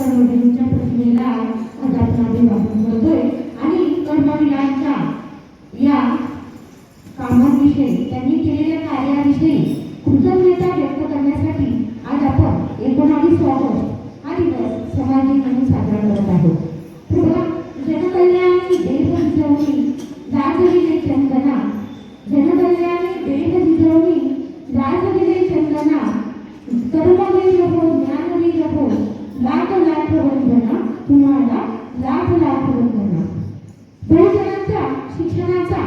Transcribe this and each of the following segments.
कर्मवीरांच्या प्रतिमेला आज आपण अभिवादन करतोय. आणि कर्मवीरांच्या या कामाविषयी त्यांनी केलेल्या कार्याविषयी कृतज्ञता व्यक्त करण्यासाठी आज आपण एकोणावीस ऑगस्ट हा दिवस म्हणून साजरा करत आहोत. तर जनकल्याणी देह जिजवणी राजविजय चंदना. जनकल्याणी देह जिजवणी राजविजय चंदना. कर्मवीर हो लाख लाख वंदना तुम्हाला लाख लाख वंदना. बहुजनांच्या शिक्षणाचा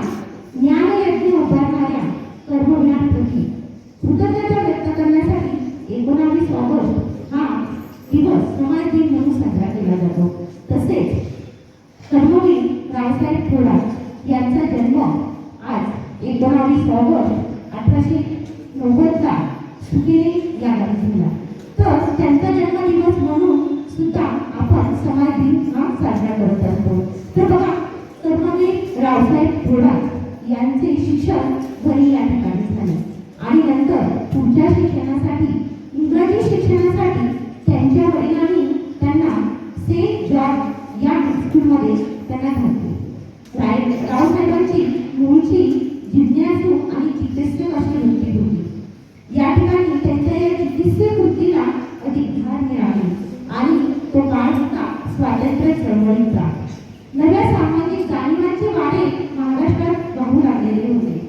ज्ञानयज्ञ उभारणाऱ्या कर्मवीरांप्रती कृतज्ञता व्यक्त करण्यासाठी एकोणावीस ऑगस्ट हा दिवस समाज दिन म्हणून साजरा केला जातो. तसेच कर्मवीर रावसाहेब थोरात यांचा जन्म आज एकोणावीस ऑगस्ट अठराशे नव्वदला सुकिरी स्वातंत्र्य नव्या सामाजिक जाणीवांचे वारे महाराष्ट्रात वाहू लागलेले होते.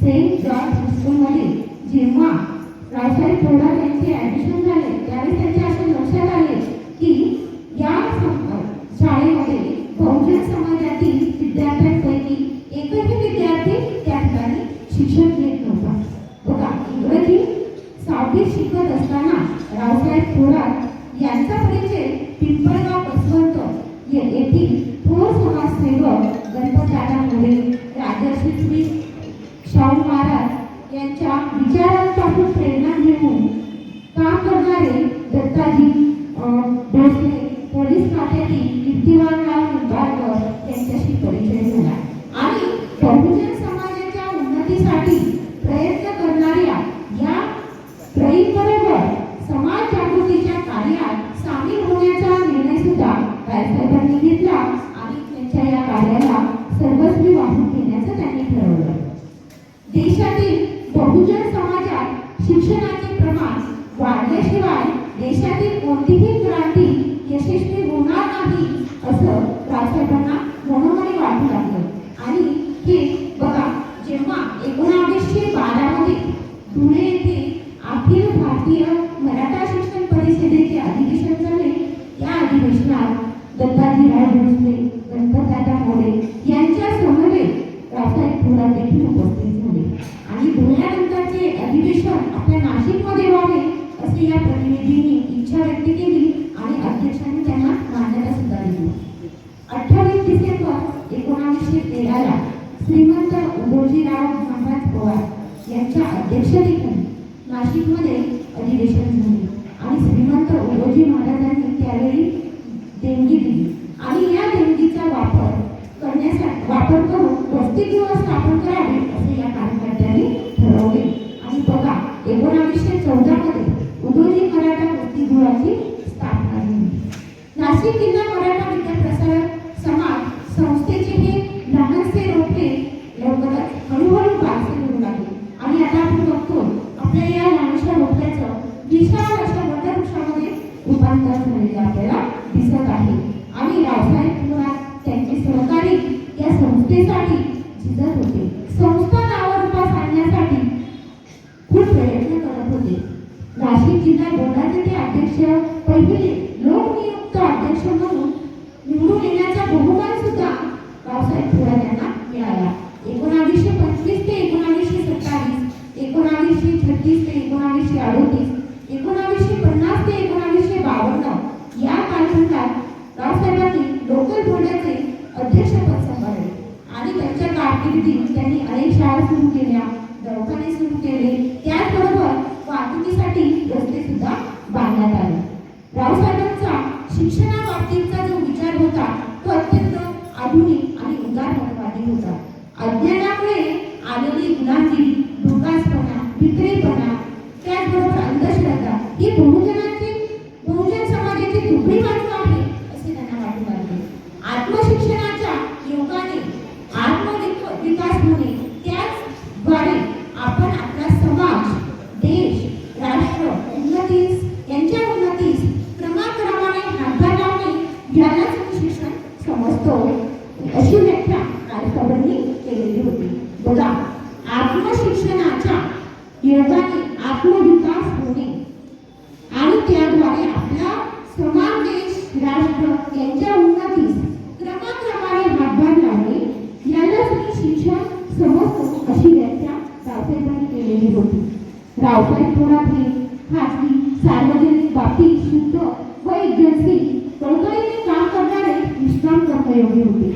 सेंट जॉर्ज हायस्कूलमध्ये जेव्हा राजशाही थोरात यांचे ऍडमिशन झाले कार्याला सर्वस्वी वाहून घेण्याचं त्यांनी ठरवलं. देशातील बहुजन समाजात शिक्षणाचे प्रमाण वाढल्याशिवाय देशातील कोणतीही क्रांती यशस्वी होणार नाही असं राजसाहेबांना मनोमनी वाटू लागलं. आणि हे बघा जेव्हा एकोणावीसशे बारामध्ये धुळे येथे अखिल भारतीय मराठा शिक्षण परिषदेचे अधिवेशन झाले या अधिवेशनात दत्ताजीराव भोसले मोरे यांच्या समवेत रासायनिक थोरात देखील उपस्थित झाले. आणि धुळ्यानंतरचे अधिवेशन आपल्या नाशिकमध्ये व्हावे असे या प्रतिनिधींनी इच्छा व्यक्त केली आणि अध्यक्षांनी त्यांना मान्यता सुद्धा दिली. अठ्ठावीस डिसेंबर एकोणावीसशे तेराला श्रीमंत उदोजीराव महाराज पवार यांच्या अध्यक्षतेखाली नाशिकमध्ये अधिवेशन झाले. मराठा स्थापना झाली. नाशिक जिल्हा मराठा विद्याप्रसार समाज संस्थेचे हे लहानसे रोपे लवकरच हळूहळू बारसे करू लागले. आणि आता आपण बघतो आपल्या या लहानशा रोप्याचं विशाल अशा वटवृक्षामध्ये रूपांतर झालेलं आपल्याला दिसत आहे. आणि रावसाहेब थोरात त्यांचे सहकारी या संस्थेसाठी झिजत होते संस्था नावारूपास आणण्यासाठी खूप प्रयत्न करत होते नाशिक जिल्हा बोर्डाचे ते अध्यक्ष पहिले लोकनियुक्त अध्यक्ष म्हणून निवडून येण्याचा बहुमान सुद्धा रावसाहेब थोरात यांना मिळाला. एकोणावीसशे पंचवीस ते एकोणावीसशे सत्तावीस एकोणावीसशे छत्तीस ते एकोणावीसशे अडोतीस एकोणावीसशे पन्नास ते एकोणावीसशे बावन्न या कालखंडात रावसाहेबांनी लोकल बोर्डाचे अध्यक्षपद सांभाळले. आणि त्यांच्या कारकिर्दीत त्यांनी अनेक शाळा सुरू केल्या दवाखाने सुरू केले वाहतुकीसाठी रस्ते सुद्धा बांधण्यात आले. रावसाहेबांचा शिक्षणाबाबतीतचा जो विचार होता तो अत्यंत आधुनिक आणि उदारमतवादी होता. अज्ञानामुळे आलेली गुलामगिरी धोकासपणा विक्रीपणा त्याचबरोबर अंधश्रद्धा ही बहुजनाची बहुजन समाजाची दुबळी बाजू आहे असे त्यांना वाटू लागले आत्मशिक्षणाच्या योगाने आत्मविकास होणे त्याचद्वारे आपण आपला समाज देश राष्ट्र उन्नतीस यांच्या उन्नतीस क्रमाक्रमाने हातभार लावणे यालाच मी शिक्षण समजतो अशी व्याख्या कारकर्दनी केलेली होती. बघा आत्मशिक्षणाच्या योगाने आत्मविकास होणे आणि त्याद्वारे आपला समाज देश राष्ट्र यांच्या उन्नतीस क्रमाक्रमाने हातभार लावणे यालाच मी शिक्षण समजतो अशी व्याख्या रावसाहेबांनी केलेली होती. रावसाहेब थोरात खासगी सार्वजनिक बाबतीत शुद्ध व एक एकजनसी कळकळीने काम करणारे निष्काम कर्मयोगी होते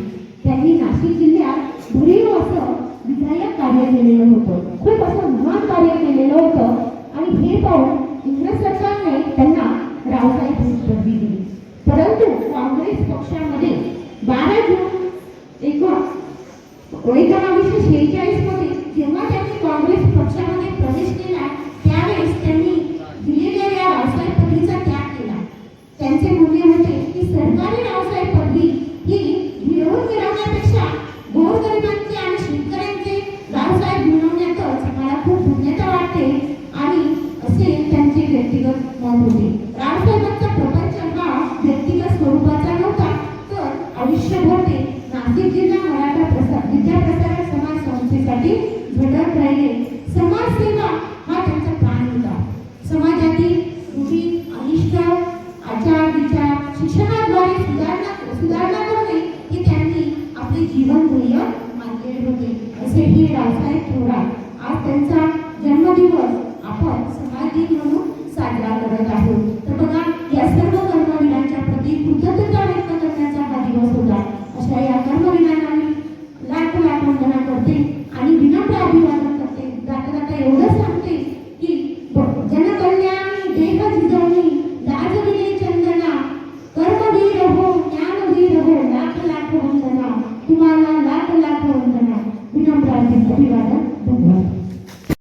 त्यांनी नाशिक जिल्ह्यात भरीव असं विधायक कार्य केलेलं होतं. खूप असं महान कार्य केलेलं होतं. आणि हे पाहून इंग्रज सरकारने त्यांना रावसाहेब ही पदवी दिली. परंतु काँग्रेस पक्षामध्ये बारा जून एकोण एकोणावीसशे शेहेचाळीसमध्ये जेव्हा त्यांनी काँग्रेस पक्षामध्ये प्रवेश केला त्यावेळेस त्यांनी दिलेल्या या रावसाहेब पदवीचा त्याग केला. त्यांचे म्हणणे होते की सरकारी रावसाहेब पदवी ही मिळवून मिळवण्यापेक्षा